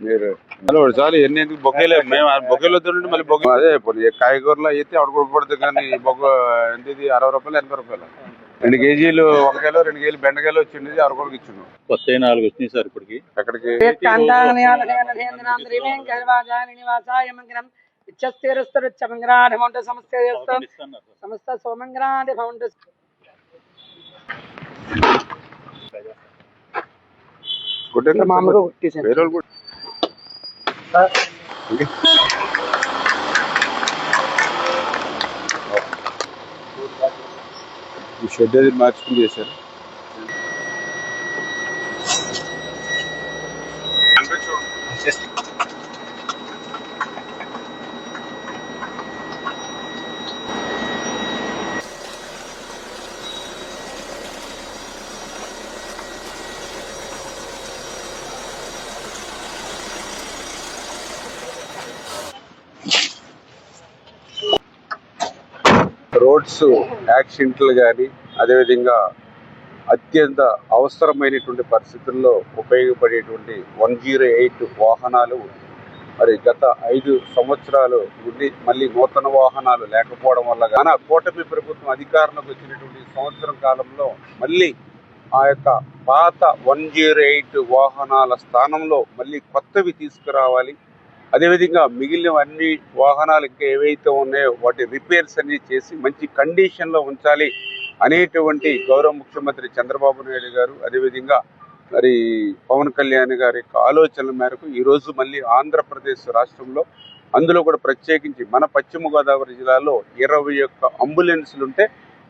మీరు చాలు ఎన్ని ఎందుకు బొకేలే మేము బొకేలో తింటే మళ్ళీ బొకే అదే కాయగూరలో అయితే అక్కడ కొనుక్కోబడుతుంది కానీ ఈ బొగ్గ ఎంత ఇది అరవై రూపాయలు ఎనభై రూపాయలు. రెండు కేజీలు వంకాయలు రెండు కేజీలు బెండకాయలు వచ్చింది అరవై రూపాయలకి ఇచ్చిండు. కొత్త నాలుగు వచ్చినాయి సార్ ఇప్పటికి. ఎక్కడికి? సమస్త సమస్త సోమంగ్రాది గుడ్డ మామూలుగా కొట్టేసాను వేరే వాళ్ళు. ఈ షెడ్ అది మార్చుకుని చేశారు. రోడ్స్ యాక్సిడెంట్లు కానీ అదేవిధంగా అత్యంత అవసరమైనటువంటి పరిస్థితుల్లో ఉపయోగపడేటువంటి వన్ జీరో ఎయిట్ వాహనాలు మరి గత ఐదు సంవత్సరాలు ఉండి మళ్ళీ నూతన వాహనాలు లేకపోవడం వల్ల కానీ కూటమి ప్రభుత్వం అధికారంలోకి వచ్చినటువంటి సంవత్సరం కాలంలో మళ్ళీ ఆ యొక్క పాత వన్ జీరో ఎయిట్ వాహనాల స్థానంలో మళ్ళీ కొత్తవి తీసుకురావాలి. అదేవిధంగా మిగిలిన అన్ని వాహనాలు ఇంకా ఏవైతే ఉన్నాయో వాటి రిపేర్స్ అన్ని చేసి మంచి కండిషన్లో ఉంచాలి అనేటువంటి గౌరవ ముఖ్యమంత్రి చంద్రబాబు నాయుడు గారు అదేవిధంగా మరి పవన్ కళ్యాణ్ గారి యొక్క ఆలోచనల మేరకు ఈరోజు మళ్ళీ ఆంధ్రప్రదేశ్ రాష్ట్రంలో అందులో కూడా ప్రత్యేకించి మన పశ్చిమ గోదావరి జిల్లాలో ఇరవై ఒక్క అంబులెన్సులు ఉంటే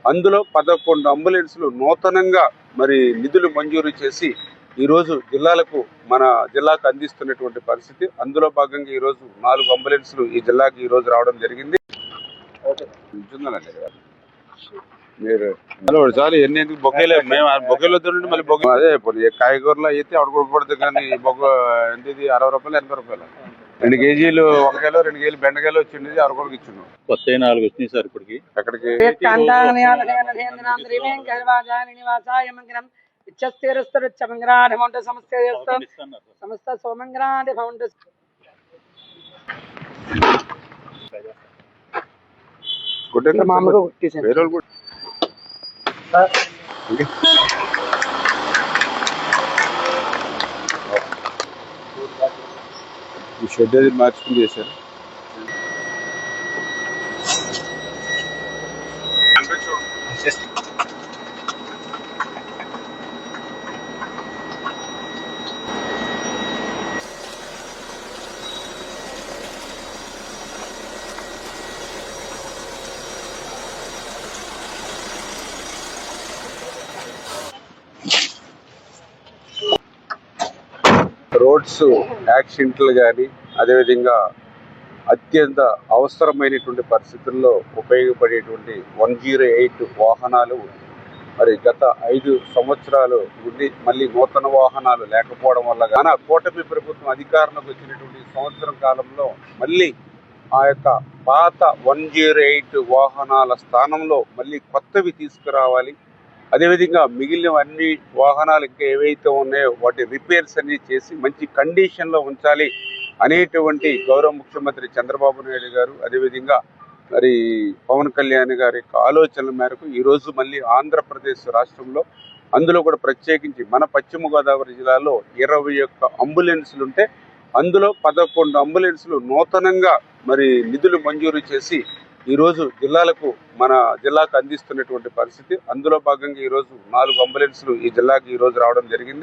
అందులో పదకొండు అంబులెన్సులు నూతనంగా మరి నిధులు మంజూరు చేసి ఈరోజు జిల్లాలకు మన జిల్లాకు అందిస్తున్నటువంటి పరిస్థితి. అందులో భాగంగా ఈరోజు నాలుగు అంబులెన్సులు ఈ జిల్లాకి ఈ రోజు రావడం జరిగింది. మీరు చాలు ఎన్ని ఎందుకు బొకేలే మేము బొకేలో తింటే మళ్ళీ బొకే అదే కాయగూరలో అయితే అక్కడ కొనుక్కోబడుతుంది కానీ ఈ బొగ్గ ఎంత ఇది అరవై రూపాయలు ఎనభై రూపాయలు. రెండు కేజీలు వంకాయలు రెండు కేజీలు బెండకాయలు వచ్చింది అరవై రూపాయలకి ఇచ్చిండు కొత్త నాలుగు వచ్చినాయి సార్ ఇప్పటికి. ఎక్కడికి? సమస్త సోమంగ్రాది ఫౌండ్ గుడ్డ మామూలుగా కొట్టేసాను వేరే వాళ్ళు కూడా ఓకే. ఈ షెడ్ అది మార్చుకుని చేశారు. రోడ్స్ యాక్సిడెంట్లు కానీ అదేవిధంగా అత్యంత అవసరమైనటువంటి పరిస్థితుల్లో ఉపయోగపడేటువంటి వన్ జీరో ఎయిట్ వాహనాలు మరి గత ఐదు సంవత్సరాలు ఉండి మళ్ళీ నూతన వాహనాలు లేకపోవడం వల్ల కానీ కూటమి ప్రభుత్వం అధికారంలోకి వచ్చినటువంటి సంవత్సరం కాలంలో మళ్ళీ ఆ యొక్క పాత వన్ జీరో ఎయిట్ వాహనాల స్థానంలో మళ్ళీ కొత్తవి తీసుకురావాలి. అదేవిధంగా మిగిలినవన్నీ వాహనాలకి వాహనాలు ఇంకా ఏవైతే ఉన్నాయో వాటి రిపేర్స్ అన్ని చేసి మంచి కండిషన్లో ఉంచాలి అనేటువంటి గౌరవ ముఖ్యమంత్రి చంద్రబాబు నాయుడు గారు అదేవిధంగా మరి పవన్ కళ్యాణ్ గారి యొక్క ఆలోచనల మేరకు ఈరోజు మళ్ళీ ఆంధ్రప్రదేశ్ రాష్ట్రంలో అందులో కూడా ప్రత్యేకించి మన పశ్చిమ గోదావరి జిల్లాలో ఇరవై ఒక్క అంబులెన్సులు ఉంటే అందులో పదకొండు అంబులెన్సులు నూతనంగా మరి నిధులు మంజూరు చేసి ఈరోజు జిల్లాలకు మన జిల్లాకు అందిస్తున్నటువంటి పరిస్థితి. అందులో భాగంగా ఈరోజు నాలుగు అంబులెన్సులు ఈ జిల్లాకు ఈ రోజు రావడం జరిగింది.